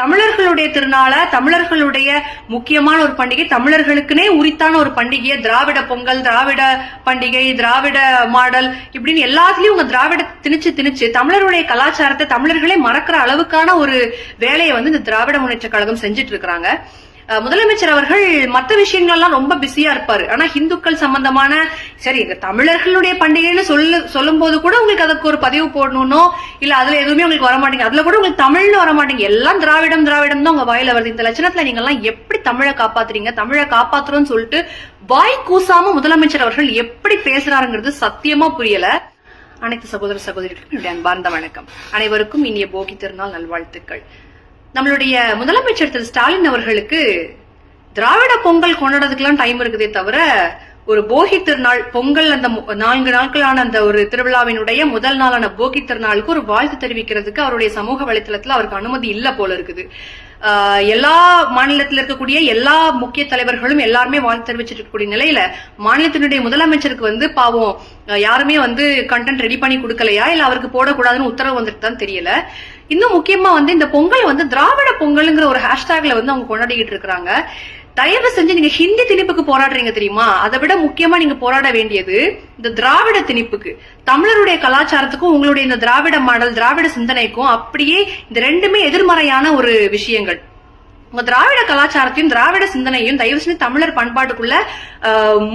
தமிழர்களுடைய திருநாள தமிழர்களுடைய முக்கியமான ஒரு பண்டிகை தமிழர்களுக்குனே உரித்தான ஒரு பண்டிகை திராவிட பொங்கல் திராவிட பண்டிகை திராவிட மாடல் இப்படின்னு எல்லாத்துலயும் உங்க திராவிட திணிச்சு திணிச்சு தமிழருடைய கலாச்சாரத்தை தமிழர்களே மறக்கிற அளவுக்கான ஒரு வேலையை வந்து இந்த திராவிட முன்னேற்ற கழகம் செஞ்சுட்டு இருக்கிறாங்க. முதலமைச்சர் அவர்கள் மத்த விஷயங்கள்லாம் ரொம்ப பிஸியா இருப்பாரு. ஆனா இந்துக்கள் சம்பந்தமான சரி இந்த தமிழர்களுடைய பண்டிகைன்னு சொல்லு சொல்லும் போது கூட உங்களுக்கு அதுக்கு ஒரு பதிவு போடணும்னோ இல்ல அதுல எதுவுமே உங்களுக்கு வர மாட்டேங்க அதுல கூட உங்களுக்கு தமிழ்னு வரமாட்டேங்க எல்லாம் திராவிடம் திராவிடம் தான் உங்க வாயில வருது. இந்த லட்சணத்துல நீங்க எல்லாம் எப்படி தமிழை காப்பாத்துறீங்க? தமிழை காப்பாத்துறோம்னு சொல்லிட்டு வாய் கூசாம முதலமைச்சர் அவர்கள் எப்படி பேசுறாருங்கிறது சத்தியமா புரியல. அனைத்து சகோதர சகோதரிகளுக்கும் என்னுடைய அன்பார்ந்த வணக்கம். அனைவருக்கும் இனிய போகி திருநாள் நல்வாழ்த்துக்கள். நம்மளுடைய முதலமைச்சர் திரு ஸ்டாலின் அவர்களுக்கு திராவிட பொங்கல் கொண்டாடுறதுக்கெல்லாம் டைம் இருக்குதே தவிர ஒரு போகி திருநாள் பொங்கல் அந்த நான்கு நாட்களான அந்த ஒரு திருவிழாவினுடைய முதல் நாளான போகி திருநாளுக்கு ஒரு வாழ்த்து தெரிவிக்கிறதுக்கு அவருடைய சமூக வலைத்தளத்துல அவருக்கு அனுமதி இல்ல போல இருக்குது. எல்லா மாநிலத்தில் இருக்கக்கூடிய எல்லா முக்கிய தலைவர்களும் எல்லாருமே வாழ்த்து தெரிவிச்சிட்டு இருக்கக்கூடிய நிலையில மாநிலத்தினுடைய முதலமைச்சருக்கு வந்து பாவம் யாருமே வந்து கண்டென்ட் ரெடி பண்ணி கொடுக்கலையா? இல்ல அவருக்கு போடக்கூடாதுன்னு உத்தரவு வந்துட்டு தான் தெரியல. இன்னும் முக்கியமா வந்து இந்த பொங்கல் வந்து திராவிட பொங்கலுங்கிற ஒரு ஹேஷ்டேக்ல வந்து அவங்க கொண்டாடிக்கிட்டு இருக்காங்க தயவு செஞ்சு நீங்க ஹிந்தி திணிப்புக்கு போராடுறீங்க தெரியுமா? அதை விட முக்கியமா நீங்க போராட வேண்டியது இந்த திராவிட திணிப்புக்கு. தமிழருடைய கலாச்சாரத்துக்கும் உங்களுடைய இந்த திராவிட மாடல் திராவிட சிந்தனைக்கும் அப்படியே இந்த ரெண்டுமே எதிர்மறையான ஒரு விஷயங்கள். உங்க திராவிட கலாச்சாரத்தையும் திராவிட சிந்தனையும் தயவு செஞ்சு தமிழர் பண்பாட்டுக்குள்ள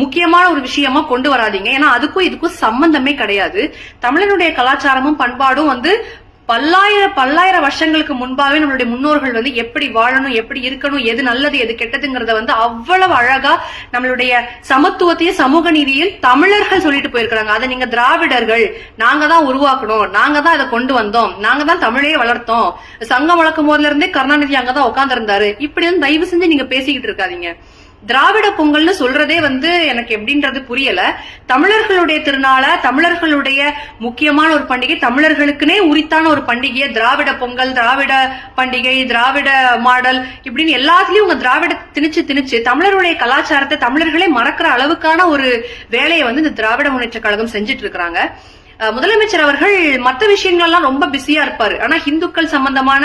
முக்கியமான ஒரு விஷயமா கொண்டு வராதீங்க. ஏன்னா அதுக்கும் இதுக்கும் சம்பந்தமே கிடையாது. தமிழனுடைய கலாச்சாரமும் பண்பாடும் வந்து பல்லாயிர பல்லாயிர வருஷங்களுக்கு முன்பாவே நம்மளுடைய முன்னோர்கள் வந்து எப்படி வாழணும் எப்படி இருக்கணும் எது நல்லது எது கெட்டதுங்கிறத வந்து அவ்வளவு அழகா நம்மளுடைய சமத்துவத்தையும் சமூக நீதியில் தமிழர்கள் சொல்லிட்டு போயிருக்கிறாங்க. அதை நீங்க திராவிடர்கள் நாங்க தான் உருவாக்கணும் நாங்க தான் அதை கொண்டு வந்தோம் நாங்க தான் தமிழையே வளர்த்தோம். சங்கம் வளர்க்கும் போதுல இருந்தே கருணாநிதி அங்கதான் உட்கார்ந்து இருந்தாரு இப்படி வந்து தயவு செஞ்சு நீங்க பேசிக்கிட்டு இருக்காதீங்க. திராவிட பொங்கல்னு சொல்றதே வந்து எனக்கு எப்படின்றது புரியல. தமிழர்களுடைய திருநாள தமிழர்களுடைய முக்கியமான ஒரு பண்டிகை தமிழர்களுக்குனே உரித்தான ஒரு பண்டிகையை திராவிட பொங்கல் திராவிட பண்டிகை திராவிட மாடல் இப்படின்னு எல்லாத்துலயும் உங்க திராவிட திணிச்சு திணிச்சு தமிழருடைய கலாச்சாரத்தை தமிழர்களே மறக்கிற அளவுக்கான ஒரு வேலையை வந்து இந்த திராவிட முன்னேற்ற கழகம் செஞ்சுட்டு இருக்கிறாங்க. முதலமைச்சர் அவர்கள் மற்ற விஷயங்கள்லாம் ரொம்ப பிஸியா இருப்பாரு. ஆனா இந்துக்கள் சம்பந்தமான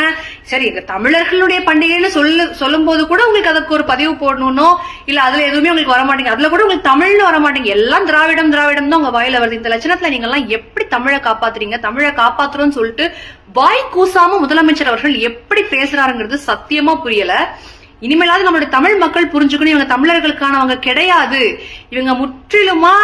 சரி இந்த தமிழர்களுடைய பண்டிகைன்னு சொல்லு சொல்லும் போது கூட உங்களுக்கு அதுக்கு ஒரு பதிவு போடணும்னோ இல்ல அதுல எதுவுமே உங்களுக்கு வர மாட்டேங்க அதுல கூட உங்களுக்கு தமிழ்னு வர மாட்டேங்க எல்லாம் திராவிடம் திராவிடம் தான் உங்க வாயில வருது. இந்த லட்சணத்துல நீங்க எல்லாம் எப்படி தமிழை காப்பாத்துறீங்க? தமிழை காப்பாத்துறோம்னு சொல்லிட்டு வாய் கூசாம முதலமைச்சர் அவர்கள் எப்படி பேசுறாருங்கிறது சத்தியமா புரியல. இனிமேலாவது நம்மளுடைய தமிழ் மக்கள் புரிஞ்சுக்கணும். இவங்க தமிழர்களுக்கானவங்க கிடையாது. இவங்க முற்றிலுமா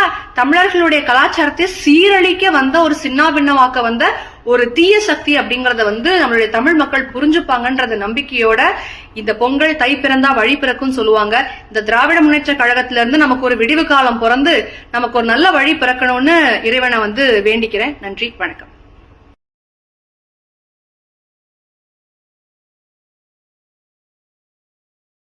தமிழர்களுடைய கலாச்சாரத்தை சீரழிக்க வந்த ஒரு சின்னாபின்னமாக்க வந்த ஒரு தீய சக்தி அப்படிங்கறத வந்து நம்மளுடைய தமிழ் மக்கள் புரிஞ்சுப்பாங்கன்றத நம்பிக்கையோட இந்த பொங்கல் தை பிறந்தா வழி பிறக்கும் சொல்லுவாங்க. இந்த திராவிட முன்னேற்ற கழகத்துல இருந்து நமக்கு ஒரு விடிவு காலம் பிறந்து நமக்கு ஒரு நல்ல வழி பிறக்கணும்னு இறைவனை வந்து வேண்டிக்கிறேன். நன்றி வணக்கம்.